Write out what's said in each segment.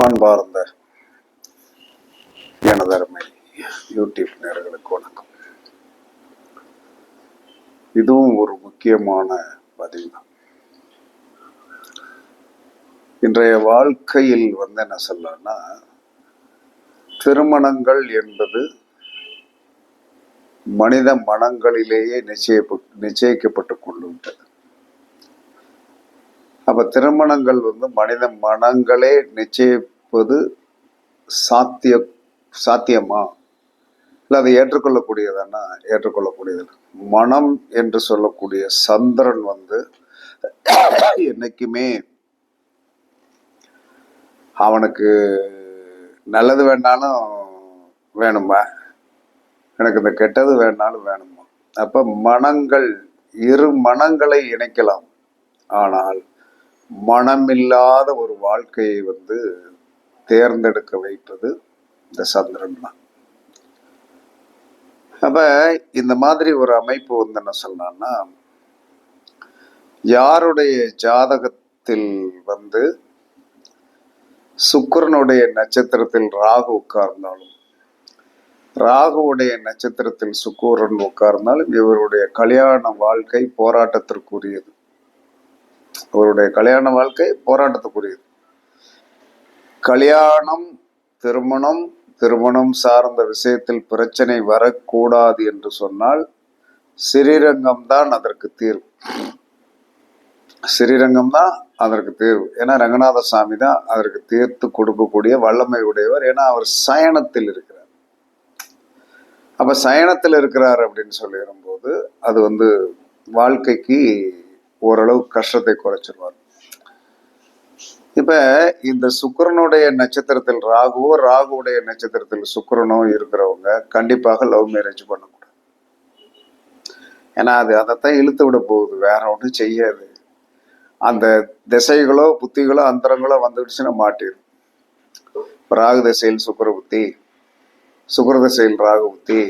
அன்பார்ந்த எனதருமை யூடியூப் நேர்களுக்கு வணக்கம். இதுவும் ஒரு முக்கியமான பதிவு தான் இன்றைய வாழ்க்கையில் வந்து என்ன சொல்லலாம்னா திருமணங்கள் என்பது மனித மனங்களிலேயே நிச்சய நிச்சயிக்கப்பட்டு கொண்டு விட்டது அப்போ திருமணங்கள் வந்து மனித மனங்களே நிச்சயிப்பது சாத்திய சாத்தியமா? இல்லை அதை ஏற்றுக்கொள்ளக்கூடியதானா? ஏற்றுக்கொள்ளக்கூடியது மனம் என்று சொல்லக்கூடிய சந்திரன் வந்து என்னைக்குமே அவனுக்கு நல்லது வேணாலும் வேணுமா? எனக்கு இந்த கெட்டது வேணாலும் வேணுமா? அப்போ மனங்கள் இரு மனங்களை இணைக்கலாம். ஆனால் மனமில்லாத ஒரு வாழ்க்கையை வந்து தேர்ந்தெடுக்க வைப்பது இந்த சந்திரன் தான். அப்ப இந்த மாதிரி ஒரு அமைப்பு வந்து என்ன சொல்லலாம்னா யாருடைய ஜாதகத்தில் வந்து சுக்கரனுடைய நட்சத்திரத்தில் ராகு உட்கார்ந்தாலும் ராகுவுடைய நட்சத்திரத்தில் சுக்கிரன் உட்கார்ந்தாலும் இவருடைய கல்யாண வாழ்க்கை போராட்டத்திற்குரியது. அவருடைய கல்யாண வாழ்க்கை போராட்டத்துக்குரியது. கல்யாணம் திருமணம் திருமணம் சார்ந்த விஷயத்தில் பிரச்சனை வரக்கூடாது என்று சொன்னால் ஸ்ரீரங்கம் தான் அதற்கு தீர்வு. ஸ்ரீரங்கம் தான் அதற்கு தீர்வு. ஏன்னா ரங்கநாத சாமி தான் அதற்கு தீர்த்து கொடுக்கக்கூடிய வல்லமை உடையவர். ஏன்னா அவர் சயனத்தில் இருக்கிறார். அப்ப சயனத்தில் இருக்கிறார் அப்படின்னு சொல்லி வரும்போது அது வந்து வாழ்க்கைக்கு ஓரளவு கஷ்டத்தை குறைச்சிருவார். இப்ப இந்த சுக்கரனுடைய நட்சத்திரத்தில் ராகுவோ ராகுவுடைய நட்சத்திரத்தில் சுக்கரனோ இருக்கிறவங்க கண்டிப்பாக லவ் மேரேஜ் பண்ணக்கூடாது. ஏன்னா அது அதைத்தான் இழுத்து விட போகுது. வேற ஒன்றும் செய்யாது. அந்த திசைகளோ புத்திகளோ அந்தரங்களோ வந்துடுச்சுன்னா மாட்டிடும் ராகு திசையில் சுக்கர புத்தி சுக்கர திசையில் ராகு புத்தி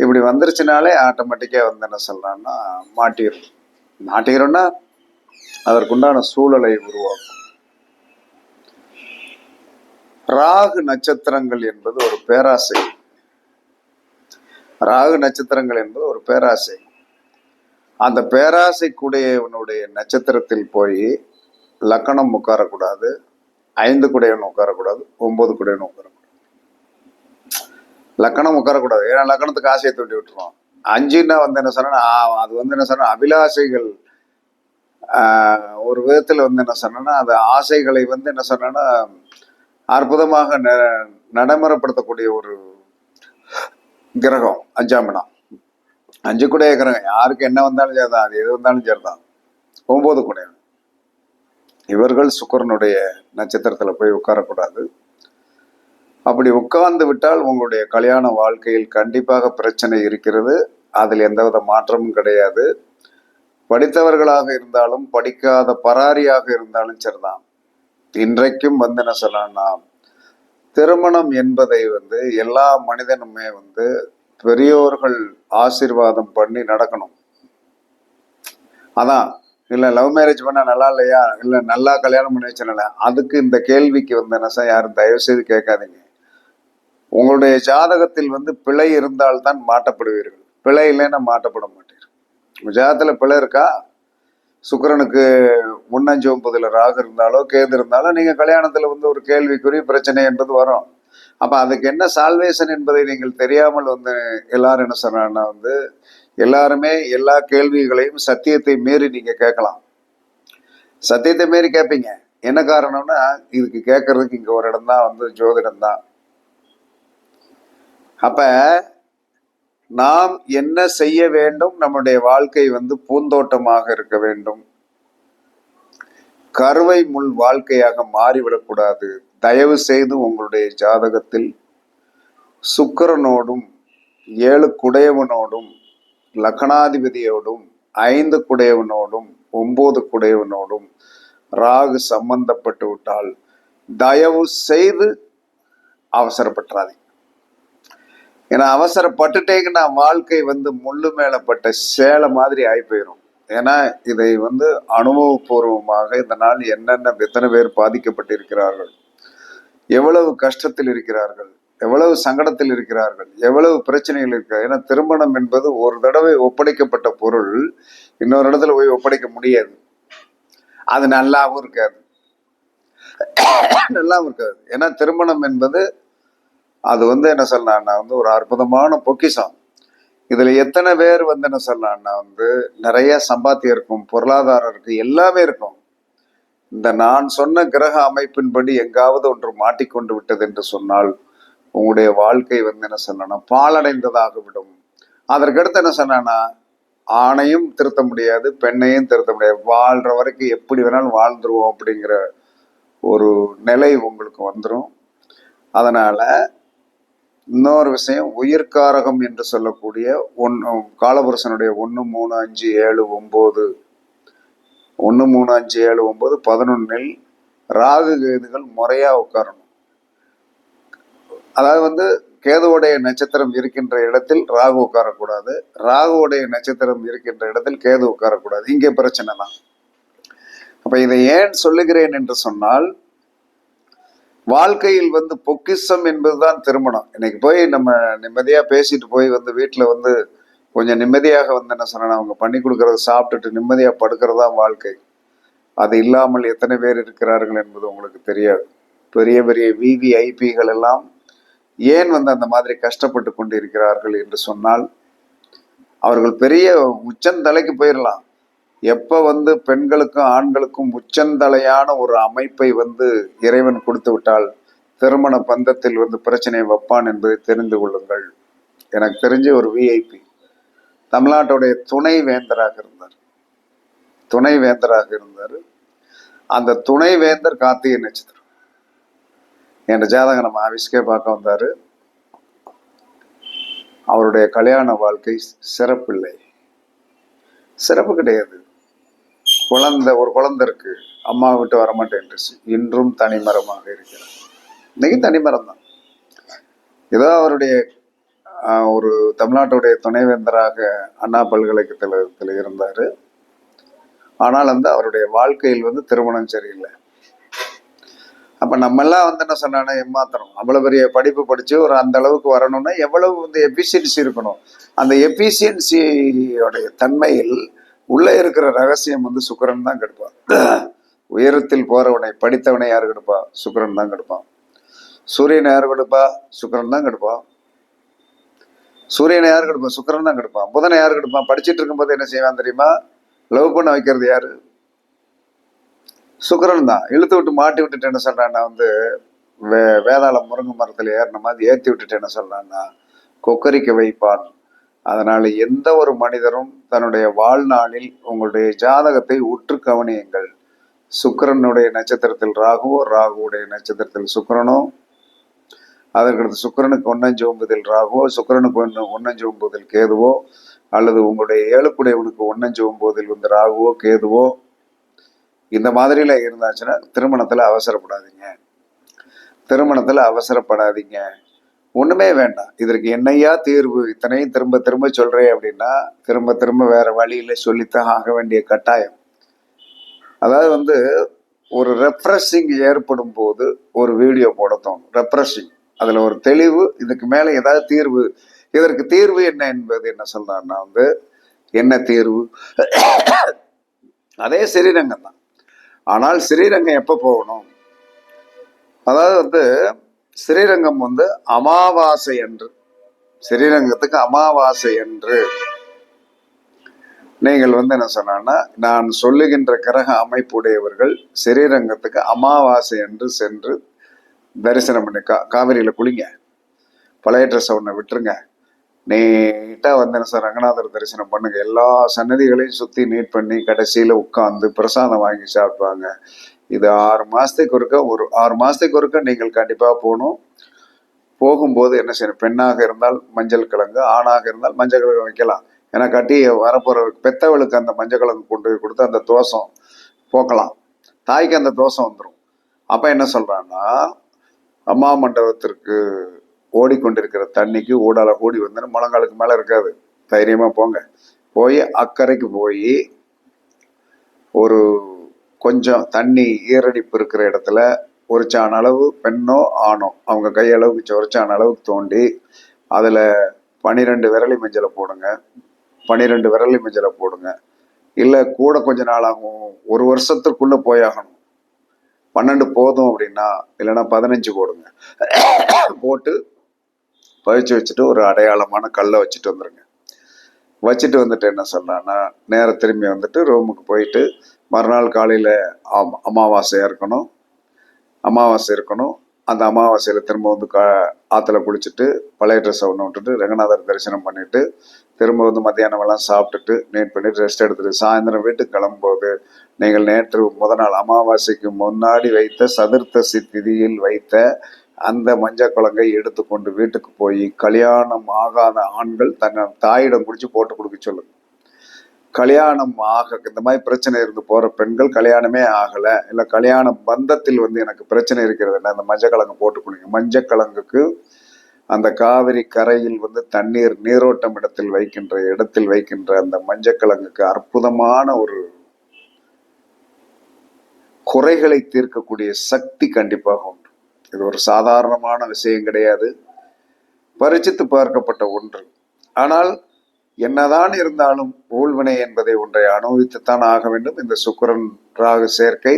இப்படி வந்துருச்சுனாலே ஆட்டோமேட்டிக்காக வந்து என்ன சொல்றான்னா மாட்டிடும் மாட்டிக்கிறோம்னா அதற்குண்டான சூழலை உருவாக்கும். ராகு நட்சத்திரங்கள் என்பது ஒரு பேராசை. ராகு நட்சத்திரங்கள் என்பது ஒரு பேராசை. அந்த பேராசைக்குடையவனுடைய நட்சத்திரத்தில் போய் லக்கணம் உட்காரக்கூடாது ஐந்து குடையவன் உட்காரக்கூடாது ஒன்பது குடையவன் உட்காரக்கூடாது. லக்கணம் உட்காரக்கூடாது. ஏன்னா லக்கணத்துக்கு ஆசையை தூண்டி விட்டுருவான். அஞ்சுன்னா வந்து என்ன சொன்னா அது வந்து என்ன சொன்னா அபிலாசைகள் ஒரு விதத்துல வந்து என்ன சொன்னா அது ஆசைகளை வந்து என்ன சொன்னா அற்புதமாக ந- நடைமுறைப்படுத்தக்கூடிய ஒரு கிரகம் அஞ்சாம் இடம். அஞ்சு கூட கிரகம். யாருக்கு என்ன வந்தாலும் சரிதான் அது எது வந்தாலும் சரிதான். ஒன்பது கூட இவர்கள் சுக்கரனுடைய நட்சத்திரத்துல போய் உட்காரக்கூடாது. அப்படி உட்கார்ந்து விட்டால் உங்களுடைய கல்யாண வாழ்க்கையில் கண்டிப்பாக பிரச்சனை இருக்கிறது. அதில் எந்தவித மாற்றமும் கிடையாது. படித்தவர்களாக இருந்தாலும் படிக்காத பராரியாக இருந்தாலும் சரிதான். இன்றைக்கும் வந்து என்ன சொல்லணும்னா திருமணம் என்பதை வந்து எல்லா மனிதனுமே வந்து பெரியோர்கள் ஆசீர்வாதம் பண்ணி நடக்கணும். அதான். இல்லை லவ் மேரேஜ் பண்ணா நல்லா இல்லையா? இல்லை நல்லா கல்யாணம் பண்ணி வச்சனால அதுக்கு இந்த கேள்விக்கு வந்து என்ன சார் யாரும் தயவு செய்து கேட்காதீங்க. உங்களுடைய ஜாதகத்தில் வந்து பிழை இருந்தால்தான் மாட்டப்படுவீர்கள் பிழை இல்லைன்னா மாட்டப்பட மாட்டேன் ஜாதத்தில் பிழை இருக்கா? சுக்கிரனுக்கு முன்னஞ்சு ஒன்பதுல ராகு இருந்தாலோ கேது இருந்தாலோ நீங்கள் கல்யாணத்தில் வந்து ஒரு கேள்விக்குரிய பிரச்சனை என்பது வரும். அப்போ அதுக்கு என்ன சால்வேஷன் என்பதை நீங்கள் தெரியாமல் வந்து எல்லாரும் என்ன சொன்னா வந்து எல்லாருமே எல்லா கேள்விகளையும் சத்தியத்தை மீறி நீங்கள் கேட்கலாம். சத்தியத்தை மீறி கேட்பீங்க. என்ன காரணம்னா இதுக்கு கேட்கறதுக்கு இங்கே ஒரு இடம் தான் வந்து ஜோதிடம் தான் அப்போ நாம் என்ன செய்ய வேண்டும்? நம்முடைய வாழ்க்கை வந்து பூந்தோட்டமாக இருக்க வேண்டும். கருவை முள் வாழ்க்கையாக மாறிவிடக்கூடாது. தயவு செய்து உங்களுடைய ஜாதகத்தில் சுக்கிரனோடும் ஏழு குடையவனோடும் லக்னாதிபதியோடும் ஐந்து குடையவனோடும் ஒன்பது குடையவனோடும் ராகு சம்பந்தப்பட்டு விட்டால் தயவு செய்து அவசரப்பட்டுறாதீங்க ஏன்னா அவசரப்பட்டுட்டேங்கன்னா வாழ்க்கை வந்து முள்ளு மேலப்பட்ட சேலை மாதிரி ஆகி போயிடும் ஏன்னா இதை வந்து அனுபவபூர்வமாக இந்த நாள் என்னென்ன எத்தனை பேர் பாதிக்கப்பட்டிருக்கிறார்கள் எவ்வளவு கஷ்டத்தில் இருக்கிறார்கள் எவ்வளவு சங்கடத்தில் இருக்கிறார்கள் எவ்வளவு பிரச்சனைகள் இருக்கு ஏன்னா திருமணம் என்பது ஒரு தடவை ஒப்படைக்கப்பட்ட பொருள் இன்னொரு இடத்துல போய் ஒப்படைக்க முடியாது. அது நல்லாவும் இருக்காது. நல்லாவும் இருக்காது. ஏன்னா திருமணம் என்பது அது வந்து என்ன சொல்லலாம்னா வந்து ஒரு அற்புதமான பொக்கிஷம். இதில் எத்தனை பேர் வந்து என்ன சொல்லலாம்னா வந்து நிறைய சம்பாத்தியம் இருக்கும் பொருளாதாரம் இருக்கு எல்லாமே இருக்கும். இந்த நான் சொன்ன கிரக அமைப்பின்படி எங்காவது ஒன்று மாட்டிக்கொண்டு விட்டது என்று சொன்னால் உங்களுடைய வாழ்க்கை வந்து என்ன சொல்லணும் பாலடைந்ததாக விடும் அதற்கடுத்து என்ன சொன்னா ஆணையும் திருத்த முடியாது பெண்ணையும் திருத்த முடியாது. வாழ்ற வரைக்கும் எப்படி வேணாலும் வாழ்ந்துருவோம் அப்படிங்கிற ஒரு நிலை உங்களுக்கு வந்துடும் அதனால இன்னொரு விஷயம் உயிர்காரகம் என்று சொல்லக்கூடிய ஒன்று காலபுருஷனுடைய ஒன்று மூணு அஞ்சு ஏழு ஒம்பது. ஒன்று மூணு அஞ்சு ஏழு ஒம்பது பதினொன்னில் ராகு கேதுகள் முறையாக உட்காரணும். அதாவது வந்து கேதுவுடைய நட்சத்திரம் இருக்கின்ற இடத்தில் ராகு உட்காரக்கூடாது. ராகுவுடைய நட்சத்திரம் இருக்கின்ற இடத்தில் கேது உட்காரக்கூடாது. இங்கே பிரச்சனை தான் அப்போ இதை ஏன் சொல்லுகிறேன் என்று சொன்னால் வாழ்க்கையில் வந்து பொக்கிஷம் என்பதுதான் திருமணம். இன்னைக்கு போய் நம்ம நிம்மதியா பேசிட்டு போய் வந்து வீட்டில் வந்து கொஞ்சம் நிம்மதியாக வந்து என்ன சொன்னா அவங்க பண்ணி கொடுக்கறத சாப்பிட்டுட்டு நிம்மதியா படுக்கிறதா வாழ்க்கை. அது இல்லாமல் எத்தனை பேர் இருக்கிறார்கள் என்பது உங்களுக்கு தெரியாது. பெரிய பெரிய விவிஐபிகள் எல்லாம் ஏன் வந்து அந்த மாதிரி கஷ்டப்பட்டு கொண்டு இருக்கிறார்கள் என்று சொன்னால் அவர்கள் பெரிய உச்சந்தலைக்கு போயிடலாம் எப்ப வந்து பெண்களுக்கும் ஆண்களுக்கும் உச்சந்தலையான ஒரு அமைப்பை வந்து இறைவன் கொடுத்து விட்டால் திருமண பந்தத்தில் வந்து பிரச்சனை வைப்பான் என்பதை தெரிந்து கொள்ளுங்கள். எனக்கு தெரிஞ்ச ஒரு விஐபி தமிழ்நாட்டுடைய துணை வேந்தராக இருந்தார். துணை வேந்தராக இருந்தார். அந்த துணை வேந்தர் கார்த்திகை நட்சத்திரம். என்ற ஜாதகம் நம்ம ஆஃபீஸ்க்கே பார்க்க வந்தார். அவருடைய கல்யாண வாழ்க்கை சிறப்பில்லை. சிறப்பு கிடையாது. குழந்தை ஒரு குழந்தை இருக்கு அம்மா விட்டு வரமாட்டேன்ருச்சு இன்றும் தனிமரமாக இருக்கிறார். இன்னைக்கு தனிமரம் தான் ஏதோ அவருடைய ஒரு தமிழ்நாட்டுடைய துணைவேந்தராக அண்ணா பல்கலைக்கழகத்தில் இருந்தார். ஆனால் வந்து அவருடைய வாழ்க்கையில் வந்து திருமணம் சரியில்லை. அப்போ நம்மெல்லாம் வந்து என்ன சொன்னா ஏமாத்திரம் அவ்வளோ பெரிய படிப்பு படித்து ஒரு அந்த அளவுக்கு வரணும்னா எவ்வளவு வந்து எஃபிஷியன்சி இருக்கணும். அந்த எஃபிஷியன்சியோடைய தன்மையில் உள்ள இருக்கிற ரகசியம் வந்து சுக்கரன் தான் கெடுப்பான். உயரத்தில் போறவனை படித்தவனை யார் கெடுப்பா? சுக்கிரன் தான் கெடுப்பான். சூரியனை யார் கெடுப்பா? சுக்கரன் தான் கெடுப்பான். சூரியனை யார் கெடுப்பான் சுக்கரன் தான் கெடுப்பான். புதனை யார் கெடுப்பான்? படிச்சிட்டு இருக்கும்போது என்ன செய்வான் தெரியுமா? லவ் பண்ண வைக்கிறது யாரு? சுக்கிரன் தான். இழுத்து விட்டு மாட்டி விட்டுட்டு என்ன சொல்றான்னா வந்து வே வேதாளம் முருங்கை மரத்தில் ஏறின மாதிரி ஏற்றி விட்டுட்டு என்ன சொல்றான்னா கொக்கரிக்க வைப்பான். அதனால் எந்த ஒரு மனிதரும் தன்னுடைய வாழ்நாளில் உங்களுடைய ஜாதகத்தை உற்று கவனியுங்கள். சுக்கிரனுடைய நட்சத்திரத்தில் ராகுவோ ராகுவுடைய நட்சத்திரத்தில் சுக்கரனோ அதற்கடுத்து சுக்கிரனுக்கு ஒன்னஞ்சு ஒன்பதில் ராகுவோ சுக்கரனுக்கு ஒன்று ஒன்னஞ்சு ஒன்பதில் கேதுவோ அல்லது உங்களுடைய ஏழுக்குடையவனுக்கு ஒன்னஞ்சு ஒன்பதில் வந்து ராகுவோ கேதுவோ இந்த மாதிரியில் இருந்தாச்சுன்னா திருமணத்தில் அவசரப்படாதீங்க. திருமணத்தில் அவசரப்படாதீங்க. ஒண்ணுமே வேண்டாம். இதற்கு என்னையா தீர்வு? இத்தனையும் திரும்ப திரும்ப சொல்றேன் அப்படின்னா திரும்ப திரும்ப வேற வழியில சொல்லித்தான் ஆக வேண்டிய கட்டாயம். அதாவது வந்து ஒரு ரெஃப்ரெஷிங் ஏற்படும் போது ஒரு வீடியோ போட தோணும். ரெஃப்ரெஷிங் அதுல ஒரு தெளிவு இதுக்கு மேல ஏதாவது தீர்வு. இதற்கு தீர்வு என்ன என்பது என்ன சொல்றாருன்னா வந்து என்ன தீர்வு? அதே ஸ்ரீரங்கம் தான். ஆனால் ஸ்ரீரங்கம் எப்போ போகணும்? அதாவது வந்து ஸ்ரீரங்கம் வந்து அமாவாசை அன்று. ஸ்ரீரங்கத்துக்கு அமாவாசை அன்று. நீங்கள் வந்து என்ன சொன்னா நான் சொல்லுகின்ற கிரக அமைப்புடையவர்கள் ஸ்ரீரங்கத்துக்கு அமாவாசை என்று சென்று தரிசனம் பண்ணி கா காவிரியில் குளிங்க. பழைய ட்ரெஸ்ஸை ஒன்று விட்டுருங்க. நீட்டாக வந்து என்ன சார் ரங்கநாதர் தரிசனம் பண்ணுங்க. எல்லா சன்னதிகளையும் சுற்றி நீட் பண்ணி கடைசியில் உட்காந்து பிரசாதம் வாங்கி சாப்பிடுவாங்க. இது ஆறு மாதத்துக்கு ஒருக்க ஒரு ஆறு மாதத்துக்கு ஒருக்க நீங்கள் கண்டிப்பாக போகணும். போகும்போது என்ன செய்யணும்? பெண்ணாக இருந்தால் மஞ்சள் கிழங்கு ஆணாக இருந்தால் மஞ்சள் கிழங்கு வைக்கலாம். ஏன்னா கட்டி வரப்போகிற பெத்தவளுக்கு அந்த மஞ்சள் கிழங்கு கொண்டு போய் கொடுத்து அந்த தோஷம் போக்கலாம். தாய்க்கு அந்த தோஷம் வந்துடும் அப்போ என்ன சொல்கிறான்னா அம்மா மண்டபத்திற்கு ஓடிக்கொண்டிருக்கிற தண்ணிக்கு ஊடால கூடி வந்து முழங்காலுக்கு மேலே இருக்காது. தைரியமாக போங்க. போய் அக்கறைக்கு போய் ஒரு கொஞ்சம் தண்ணி ஈரடிப்பு இருக்கிற இடத்துல ஒரு அளவு பெண்ணோ ஆணோ அவங்க கையளவுக்கு ஒரு அளவுக்கு தோண்டி அதில் பன்னிரெண்டு விரலி மஞ்சளை போடுங்க. பன்னிரெண்டு விரலி மஞ்சளை போடுங்க. இல்லை கூட கொஞ்ச நாள் ஆகும் ஒரு வருஷத்துக்குள்ளே போயாகணும். பன்னெண்டு போதும் அப்படின்னா இல்லைன்னா பதினஞ்சு போடுங்க. போட்டு பழிச்சு வச்சுட்டு ஒரு அடையாளமான கல்லை வச்சுட்டு வந்துடுங்க வச்சுட்டு வந்துட்டு என்ன சொல்றான்னா நேரம் திரும்பி வந்துட்டு ரூமுக்கு போயிட்டு மறுநாள் காலையில் அமாவாசையாக இருக்கணும். அமாவாசை இருக்கணும். அந்த அமாவாசையில் திரும்ப வந்து கா ஆற்றுல குளிச்சுட்டு பழைய ட்ரெஸ்ஸை ஒன்று விட்டுட்டு ரங்கநாதர் தரிசனம் பண்ணிட்டு திரும்ப வந்து மத்தியானமெல்லாம் சாப்பிட்டுட்டு நீட் பண்ணிட்டு ரெஸ்ட் எடுத்துட்டு சாயந்தரம் வீட்டுக்கு கிளம்பும்போது நீங்கள் நேற்று முத நாள் அமாவாசைக்கு முன்னாடி வைத்த சதுர்த்தசி திதியில் வைத்த அந்த மஞ்சள் குழங்கை எடுத்துக்கொண்டு வீட்டுக்கு போய் கல்யாணம் ஆகாத ஆண்கள் தன்னை தாயிடம் குடிச்சு போட்டு கொடுக்க சொல்லுங்க. கல்யாணம் ஆக இந்த மாதிரி பிரச்சனை இருந்து போற பெண்கள் கல்யாணமே ஆகல. இல்ல கல்யாண பந்தத்தில் வந்து எனக்கு பிரச்சனை இருக்கிறது என்ன அந்த மஞ்சள் கிழங்கு போட்டு கொடுங்க. மஞ்சள் கிழங்குக்கு அந்த காவிரி கரையில் வந்து தண்ணீர் நீரோட்டம் இடத்தில் வைக்கின்ற இடத்தில் வைக்கின்ற அந்த மஞ்சள் கிழங்குக்கு அற்புதமான ஒரு குறைகளை தீர்க்கக்கூடிய சக்தி கண்டிப்பாக உண்டு. இது ஒரு சாதாரணமான விஷயம் கிடையாது. பரிச்சித்து பார்க்கப்பட்ட ஒன்று. ஆனால் என்னதான் இருந்தாலும் ஊழ்வினை என்பதை ஒன்றை அனுபவித்துத்தான் ஆக வேண்டும். இந்த சுக்கிரன் ராகு சேர்க்கை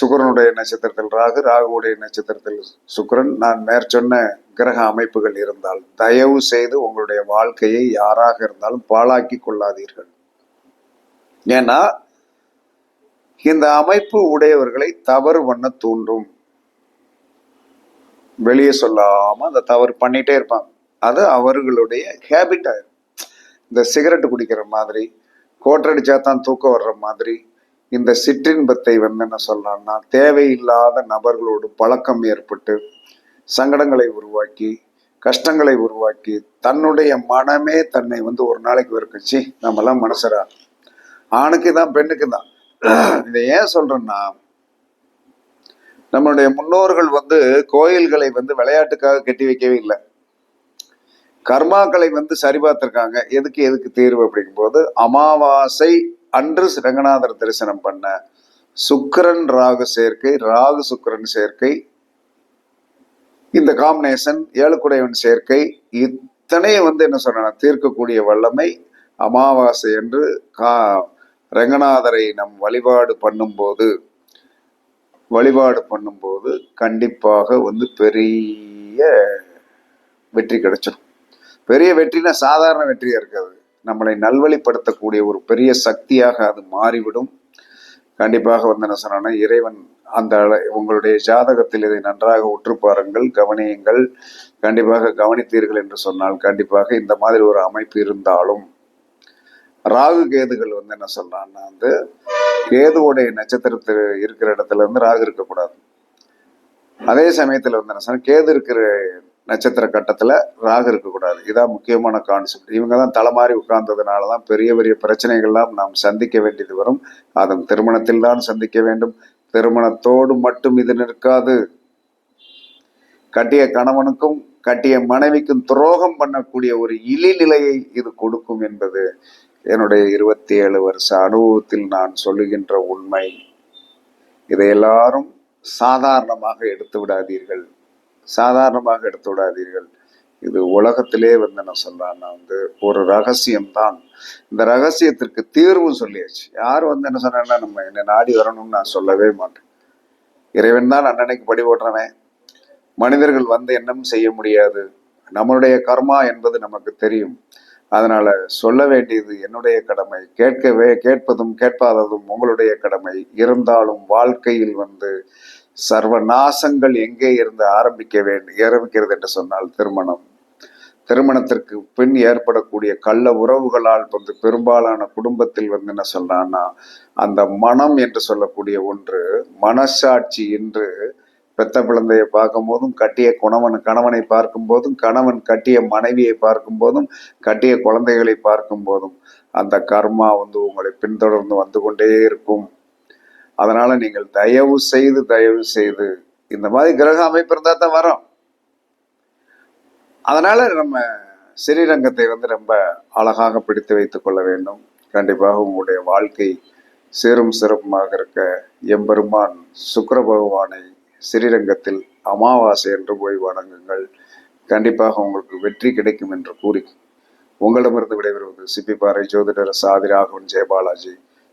சுக்கிரனுடைய நட்சத்திரத்தில் ராகு ராகுவுடைய நட்சத்திரத்தில் சுக்கிரன். நான் மேற்சொன்ன கிரக அமைப்புகள் இருந்தால் தயவு செய்து உங்களுடைய வாழ்க்கையை யாராக இருந்தாலும் பாழாக்கி கொள்ளாதீர்கள். ஏன்னா இந்த அமைப்பு உடையவர்களை தவறு பண்ண தூண்டும். வெளியே சொல்லாம அந்த தவறு பண்ணிட்டே இருப்பாங்க. அது அவர்களுடைய ஹேபிட் ஆயிரும். இந்த சிகரெட் குடிக்கிற மாதிரி கோட்டடிச்சா தான் தூக்கம் வர்ற மாதிரி இந்த சிற்றின்பத்தை வந்து என்ன சொல்லலாம்னா தேவையில்லாத நபர்களோடு பழக்கம் ஏற்பட்டு சங்கடங்களை உருவாக்கி கஷ்டங்களை உருவாக்கி தன்னுடைய மனமே தன்னை வந்து ஒரு நாளைக்கு வெறுக்கச்சு நம்மலாம் மனசரா ஆணுக்கு தான் பெண்ணுக்கு தான். இதை ஏன் சொல்றேன்னா நம்மளுடைய முன்னோர்கள் வந்து கோயில்களை வந்து விளையாட்டுக்காக கட்டி வைக்கவே இல்லை. கர்மாக்களை வந்து சரி பார்த்துருக்காங்க. எதுக்கு எதுக்கு தீர்வு அப்படிங்கும்போது அமாவாசை அன்று ரங்கநாதர் தரிசனம் பண்ண சுக்கரன் ராகு சேர்க்கை ராகு சுக்கிரன் சேர்க்கை இந்த காம்பினேஷன் ஏழுக்குடையவன் சேர்க்கை இத்தனையும் வந்து என்ன சொல்றாங்க தீர்க்கக்கூடிய வல்லமை அமாவாசை என்று கா ரங்கநாதரை நம் வழிபாடு பண்ணும்போது வழிபாடு பண்ணும்போது கண்டிப்பாக வந்து பெரிய வெற்றி கிடைச்சிடும் பெரிய வெற்றினா சாதாரண வெற்றியா இருக்காது. நம்மளை நல்வழிப்படுத்தக்கூடிய ஒரு பெரிய சக்தியாக அது மாறிவிடும். கண்டிப்பாக வந்து என்ன சொன்னா இறைவன் அந்த உங்களுடைய ஜாதகத்தில் இதை நன்றாக உற்று பாருங்கள் கவனியுங்கள். கண்டிப்பாக கவனித்தீர்கள் என்று சொன்னால் கண்டிப்பாக இந்த மாதிரி ஒரு அமைப்பு இருந்தாலும் ராகு கேதுகள் வந்து என்ன சொல்றான்னா வந்து கேதுவோடைய நட்சத்திரத்தில் இருக்கிற இடத்துல இருந்து ராகு இருக்கக்கூடாது. அதே சமயத்தில் வந்து என்ன சொன்னா கேது இருக்கிற நட்சத்திர கட்டத்தில் ராகு இருக்கக்கூடாது. இதான் முக்கியமான கான்செப்ட் இவங்க தான் தலைமாறி உட்கார்ந்ததுனால தான் பெரிய பெரிய பிரச்சனைகள்லாம் நாம் சந்திக்க வேண்டியது வரும். அதன் திருமணத்தில் தான் சந்திக்க வேண்டும். திருமணத்தோடு மட்டும் இது நிற்காது. கட்டிய கணவனுக்கும் கட்டிய மனைவிக்கும் துரோகம் பண்ணக்கூடிய ஒரு இழிநிலையை இது கொடுக்கும் என்பது என்னுடைய இருபத்தி ஏழு வருஷ அனுபவத்தில் நான் சொல்லுகின்ற உண்மை. இதை எல்லாரும் சாதாரணமாக எடுத்து விடாதீர்கள். சாதாரணமாக எடுத்து விடாதீர்கள். இது உலகத்திலே வந்து என்ன சொல்றான்னா வந்து ஒரு ரகசியம்தான். இந்த ரகசியத்திற்கு தீர்வு சொல்லியாச்சு. யார் வந்து என்ன சொன்னா நம்ம என்ன நாடி வரணும்னு நான் சொல்லவே மாட்டேன். இறைவன் தான் அன்னன்னைக்கு படி ஓட்டுறவன். மனிதர்கள் வந்து என்னும் செய்ய முடியாது. நம்மளுடைய கர்மா என்பது நமக்கு தெரியும். அதனால சொல்ல வேண்டியது என்னுடைய கடமை. கேட்கவே கேட்பதும் கேட்பாததும் உங்களுடைய கடமை. இருந்தாலும் வாழ்க்கையில் வந்து சர்வ நாசங்கள் எங்கே இருந்து ஆரம்பிக்க வேண்டும் ஆரம்பிக்கிறது என்று சொன்னால் திருமணம். திருமணத்திற்கு பின் ஏற்படக்கூடிய கள்ள உறவுகளால் வந்து பெரும்பாலான குடும்பத்தில் வந்து என்ன சொல்றான்னா அந்த மனம் என்று சொல்லக்கூடிய ஒன்று மனசாட்சி என்று பெத்த குழந்தையை பார்க்கும் போதும் கட்டிய குணவன் கணவனை பார்க்கும் போதும் கணவன் கட்டிய மனைவியை பார்க்கும் போதும் கட்டிய குழந்தைகளை பார்க்கும் போதும் அந்த கர்மா வந்து உங்களை பின்தொடர்ந்து வந்து கொண்டே இருக்கும். அதனால நீங்கள் தயவு செய்து தயவு செய்து இந்த மாதிரி கிரக அமைப்பு இருந்தால் தான் வரும். அதனால நம்ம ஸ்ரீரங்கத்தை வந்து ரொம்ப அழகாக பிடித்து வைத்துக் கொள்ள வேண்டும். கண்டிப்பாக உங்களுடைய வாழ்க்கை சீரும் சிறப்புமாக இருக்க எம்பெருமான் சுக்கர பகவானை ஸ்ரீரங்கத்தில் அமாவாசை என்று போய் வணங்குங்கள். கண்டிப்பாக உங்களுக்கு வெற்றி கிடைக்கும் என்று கூறி உங்களிடமிருந்து விடைபெறுவது சிப்பிப்பாறை ஜோதிடர் சாதி ராகவன் ஜெயபாலாஜி.